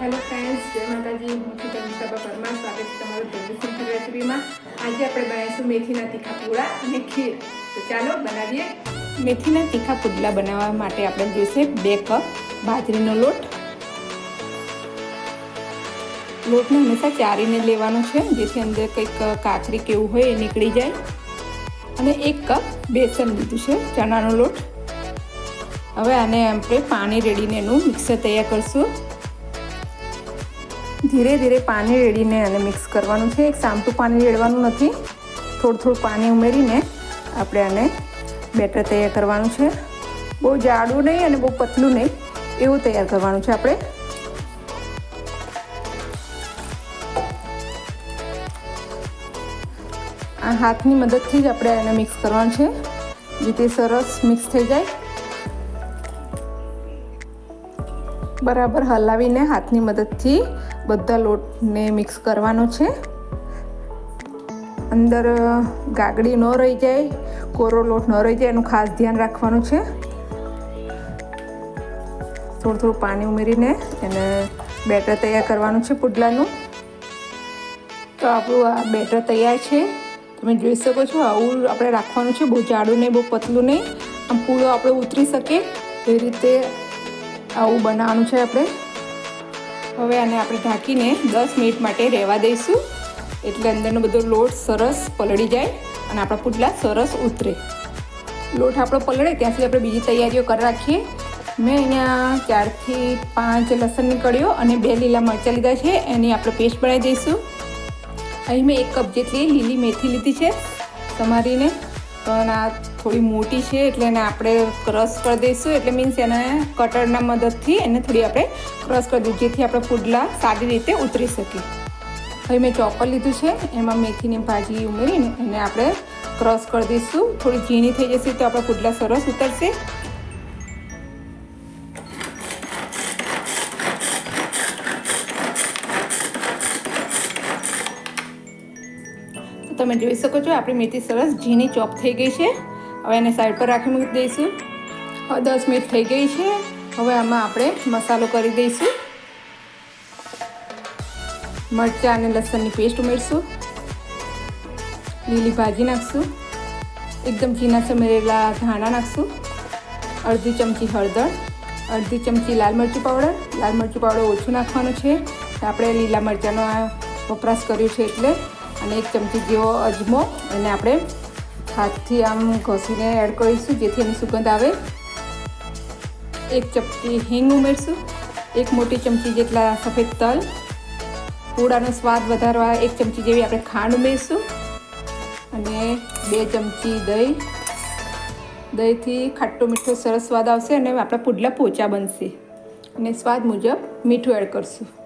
Hello friends જય માતાજી. હું છું તનિષાબા પરમાર. સ્વાગત છે તમારું જલ્દી સિમ્પલ રેસીપીમાં. આજે આપણે બનાવીશું મેથીના તીખા પૂળા અને ખીર. તો ચાલો બનાવીએ. મેથીના તીખા પુડલા બનાવવા માટે આપણે જોઈશે બે કપ બાજરીનો લોટ. લોટને હંમેશા ચારીને લેવાનો છે, જેથી અંદર કંઈક કાચરી કેવું હોય એ નીકળી જાય. અને એક કપ બેસન લીધું છે, ચણાનો લોટ. હવે આને આપણે પાણી રેડીને એનું મિક્સર તૈયાર કરશું. ધીરે ધીરે પાણી રેડીને અને મિક્સ કરવાનું છે. એક સામટું પાણી રેડવાનું નથી. થોડું થોડું પાણી ઉમેરીને આપણે આને બેટર તૈયાર કરવાનું છે. બહુ જાડું નહીં અને બહુ પતલું નહીં, એવું તૈયાર કરવાનું છે આપણે. આ હાથની મદદથી જ આપણે એને મિક્સ કરવાનું છે. જેથી સરસ મિક્સ થઈ જાય. બરાબર હલાવીને હાથની મદદથી બધા લોટને મિક્સ કરવાનો છે. અંદર ગાગડી ન રહી જાય, કોરો લોટ ન રહી જાય, એનું ખાસ ધ્યાન રાખવાનું છે. થોડું થોડું પાણી ઉમેરીને એને બેટર તૈયાર કરવાનું છે પુડલાનું. તો આપણું આ બેટર તૈયાર છે. તમે જોઈ શકો છો, આવું આપણે રાખવાનું છે, બહુ જાડું નહીં, બહુ પતલું નહીં. આમ પૂળો આપણે ઉતરી શકે એ રીતે આવું બનાવવાનું છે આપણે. હવે આને આપણે ઢાંકીને દસ મિનિટ માટે રહેવા દઈશું. એટલે અંદરનો બધો લોટ સરસ પલળી જાય અને આપણા પુડલા સરસ ઉતરે. લોટ આપણો પલળે ત્યાં સુધી આપણે બીજી તૈયારીઓ કરી રાખીએ. મેં અહીંયા ચારથી પાંચ લસણની કળીઓ અને બે લીલા મરચાં લીધા છે. એની આપણે પેસ્ટ બનાવી દઈશું. અહીં મેં એક કપ જેટલી લીલી મેથી લીધી છે. તમારીને પણ આ થોડી મોટી છે એટલે એને આપણે ક્રશ કરી દઈશું. એટલે મીન્સ એને કટરના મદદથી એને થોડી આપણે ક્રશ કરી દઈશું, જેથી આપણે પુડલા સારી રીતે ઉતરી શકીએ. હવે મેં ચોપર લીધું છે, એમાં મેથીની ભાજી ઉમેરીને એને આપણે ક્રશ કરી દઈશું. થોડી ઝીણી થઈ જશે તો આપણા પુડલા સરસ ઉતરશે. તમે જોઈ શકો છો, આપણી મેથી સરસ ઝીણી ચોપ થઈ ગઈ છે. હવે એને સાઈડ પર રાખી મૂકી દઈશું. હવે દસ મિનિટ થઈ ગઈ છે. હવે આમાં આપણે મસાલો કરી દઈશું. મરચાં અને લસણની પેસ્ટ ઉમેરશું. લીલી ભાજી નાખશું. એકદમ ઝીણા ચમેરેલા ધાણા નાખશું. અડધી ચમચી હળદર, અડધી ચમચી લાલ મરચું પાવડર. લાલ મરચું પાવડર ઓછું નાખવાનું છે. આપણે લીલા મરચાંનો વપરાશ કર્યો છે એટલે અને એક ચમચી જેવો અજમો એને આપણે હાથથી આમ ઘસીને એડ કરીશું, જેથી એની સુગંધ આવે. એક ચપટી હિંગ ઉમેરશું. એક મોટી ચમચી જેટલા સફેદ તલ. પૂડાનો સ્વાદ વધારવા એક ચમચી જેવી આપણે ખાંડ ઉમેરીશું. અને બે ચમચી દહીં. દહીંથી ખાટો મીઠો સરસ સ્વાદ આવશે અને આપણા પુડલા પોચા બનશે. અને સ્વાદ મુજબ મીઠું એડ કરશું.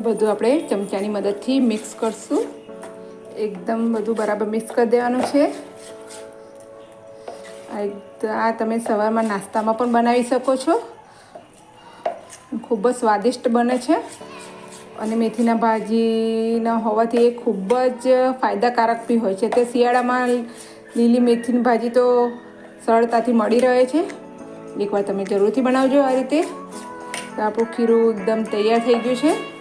બધું આપણે ચમચાની મદદથી મિક્સ કરશું. એકદમ બધું બરાબર મિક્સ કરી દેવાનું છે. આ તમે સવારમાં નાસ્તામાં પણ બનાવી શકો છો. ખૂબ જ સ્વાદિષ્ટ બને છે. અને મેથીના ભાજીના હોવાથી એ ખૂબ જ ફાયદાકારક બી હોય છે. તે શિયાળામાં લીલી મેથીની ભાજી તો સરળતાથી મળી રહે છે. એકવાર તમે જરૂરથી બનાવજો આ રીતે. આપણું ખીરું એકદમ તૈયાર થઈ ગયું છે.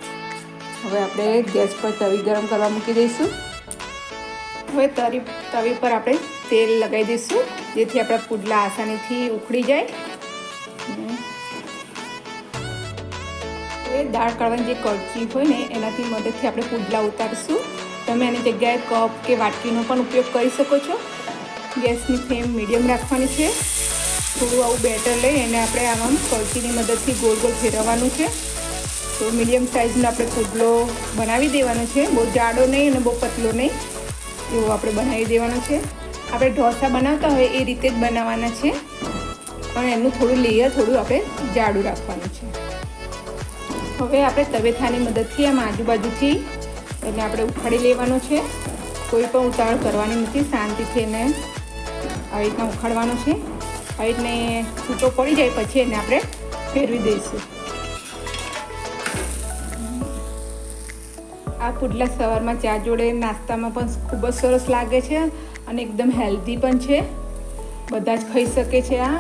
હવે આપણે ગેસ પર તવી ગરમ કરવા મૂકી દઈશું. હવે તરી, તવી પર આપણે તેલ લગાવી દઈશું, જેથી આપણા પુડલા આસાનીથી ઉખડી જાય. હવે દાળ કાઢવાની જે કડચી હોય ને, એનાથી મદદથી આપણે પુડલા ઉતારીશું. તમે એની જગ્યાએ કપ કે વાટકીનો પણ ઉપયોગ કરી શકો છો. ગેસની ફ્લેમ મીડિયમ રાખવાની છે. થોડું આવું બેટર લઈ એને આપણે આમાં કડચીની મદદથી ગોળ ગોળ ફેરવવાનું છે. તો મીડિયમ સાઇઝનો આપણે પુડલો બનાવી દેવાનો છે. બહુ જાડો નહીં અને બહુ પતલો નહીં. એવો આપણે બનાવી દેવાનો છે. આપણે ઢોસા બનાવતા હોય એ રીતે જ બનાવવાના છે. પણ એનું થોડું લેયર થોડું આપણે જાડું રાખવાનું છે. હવે આપણે તવેથાની મદદથી આમ આજુબાજુથી એને આપણે ઉખાડી લેવાનો છે. કોઈ પણ ઉતાવળ કરવાની નથી. શાંતિથી એને આવી રીતના ઉખાડવાનો છે. આવી રીતને છૂટો પડી જાય પછી એને આપણે ફેરવી દઈશું. આ પુડલા સવારમાં ચા જોડે નાસ્તામાં પણ ખૂબ જ સરસ લાગે છે અને એકદમ હેલ્ધી પણ છે. બધા જ ખાઈ શકે છે આ.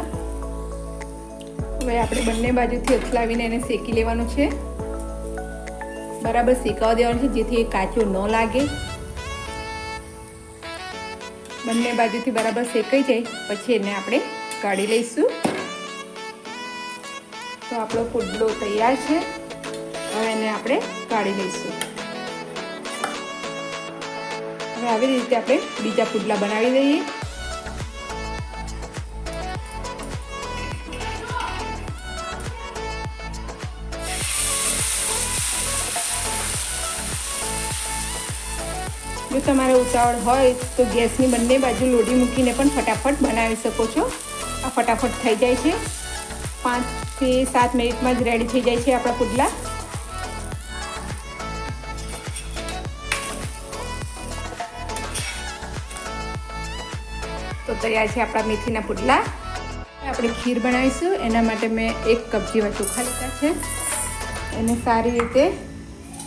હવે આપણે બંને બાજુથી અથલાવીને એને શેકી લેવાનું છે. બરાબર શેકાવા દેવાનું છે જેથી એ કાચો ન લાગે. બંને બાજુથી બરાબર શેકાઈ જાય પછી એને આપણે કાઢી લઈશું. તો આપણો પુડલો તૈયાર છે. હવે એને આપણે કાઢી લઈશું. હવે આવી રીતે આપણે બીજા પુડલા બનાવી દઈએ. જો તમારે ઉતાવળ હોય તો ગેસની બંને બાજુ લોઢી મૂકીને પણ ફટાફટ બનાવી શકો છો. આ ફટાફટ થઈ જાય છે. પાંચથી સાત મિનિટમાં જ રેડી થઈ જાય છે આપણા પુડલા. તૈયાર છે આપણા મેથીના પુડલા. આપણે ખીર બનાવીશું. એના માટે મેં એક કપ જેવા ચોખા લીધા છે. એને સારી રીતે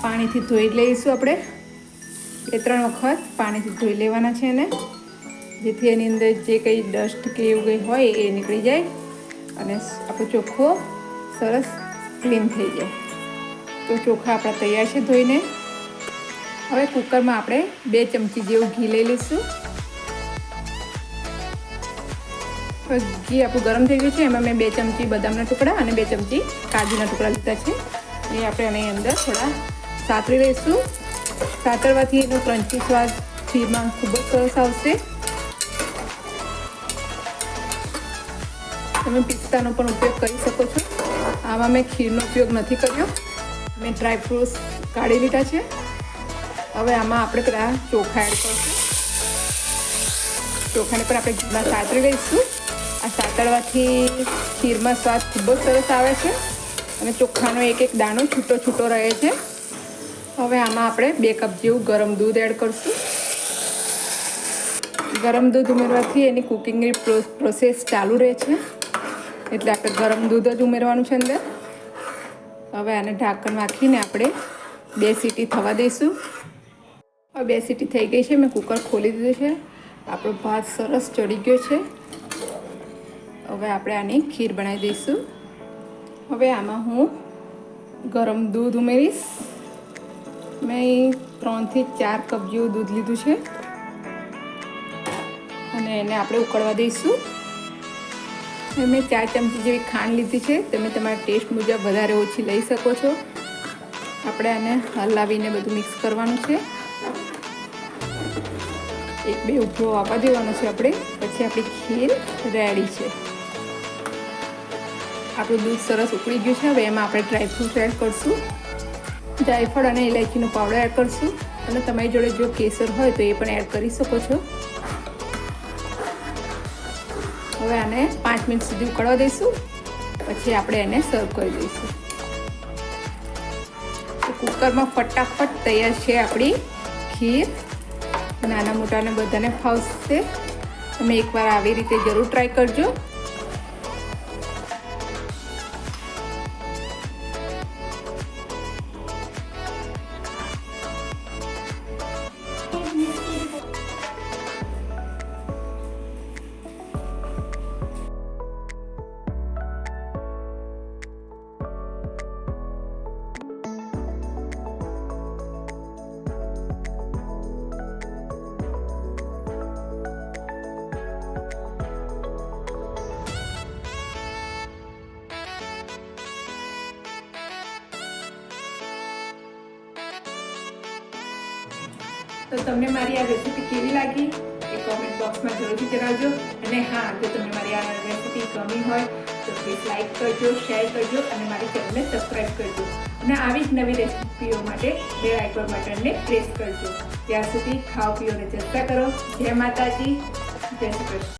પાણીથી ધોઈ લઈશું આપણે. બે, ત્રણ વખત પાણીથી ધોઈ લેવાના છે એને. જેથી એની અંદર જે કંઈ ડસ્ટ કે એવું કંઈ હોય એ નીકળી જાય અને આપણો ચોખ્ખો સરસ ક્લીન થઈ જાય. તો ચોખા આપણા તૈયાર છે ધોઈને. હવે કુકરમાં આપણે બે ચમચી જેવું ઘી લઈ લઈશું. ઘી આપણું ગરમ થઈ ગયું છે. એમાં મેં બે ચમચી બદામના ટુકડા અને બે ચમચી કાજુના ટુકડા લીધા છે. એ આપણે એની અંદર થોડા સાતરી લઈશું. સાતરવાથી એનો ક્રંચી સ્વાદ ખીરમાં ખૂબ જ સરસ આવશે. તમે પિસ્તાનો પણ ઉપયોગ કરી શકો છો. આમાં મેં ખીરનો ઉપયોગ નથી કર્યો. મેં ડ્રાય ફ્રૂટ્સ કાઢી લીધા છે. હવે આમાં આપણે પેલા ચોખા એડ કરશું. ચોખાને પણ આપણે ઘીમાં સાતરી લઈશું. આ ખીરમાં સ્વાદ ખૂબ જ સરસ આવે છે અને ચોખાનો એક એક દાણો છૂટો છૂટો રહે છે. હવે આમાં આપણે બે કપ જેવું ગરમ દૂધ એડ કરશું. ગરમ દૂધ ઉમેરવાથી એની કુકિંગની પ્રોસેસ ચાલુ રહે છે. એટલે આપણે ગરમ દૂધ જ ઉમેરવાનું છે અંદર. હવે આને ઢાંકણ રાખીને આપણે બે સીટી થવા દઈશું. હવે બે સીટી થઈ ગઈ છે. મેં કુકર ખોલી દીધું છે. આપણો ભાત સરસ ચડી ગયો છે. હવે આપણે આની ખીર બનાવી દઈશું. હવે આમાં હું ગરમ દૂધ ઉમેરીશ. મેં ત્રણથી ચાર કપ જેવું દૂધ લીધું છે. અને એને આપણે ઉકળવા દઈશું. મેં ચાર ચમચી જેવી ખાંડ લીધી છે તમે તમારા ટેસ્ટ મુજબ વધારે ઓછી લઈ શકો છો. આપણે આને હલાવીને બધું મિક્સ કરવાનું છે. એક બે ઉભરો આપવા દેવાનો છે આપણે. પછી આપણી ખીર રેડી છે. આપણું દૂધ સરસ ઉકળી ગયું છે. હવે એમાં આપણે ડ્રાયફ્રૂટ એડ કરશું. જાયફળ અને ઇલાયચીનો પાવડર એડ કરશું. અને તમારી જોડે જો કેસર હોય તો એ પણ એડ કરી શકો છો. હવે આને પાંચ મિનિટ સુધી ઉકળવા દઈશું. પછી આપણે એને સર્વ કરી દઈશું. કુકરમાં ફટાફટ તૈયાર છે આપણી ખીર. નાના મોટાને બધાને ફાવશે. તમે એકવાર આવી રીતે જરૂર ટ્રાય કરજો. તો તમને મારી આ રેસીપી કેવી લાગી? એ કોમેન્ટ બોક્સમાં જરૂરથી જણાવજો. અને હા, જો તમને મારી આ રેસીપી ગમી હોય, તો પ્લીઝ લાઇક કરજો શેર કરજો, અને મારી ચેનલને સબસ્ક્રાઈબ કરજો. અને આવી જ નવી રેસીપીઓ માટે બે આઇકોન બટનને પ્રેસ કરજો. ત્યાં સુધી ખાઓ પીઓને ચર્ચા કરો. જય માતાજી. જય શ્રી કૃષ્ણ.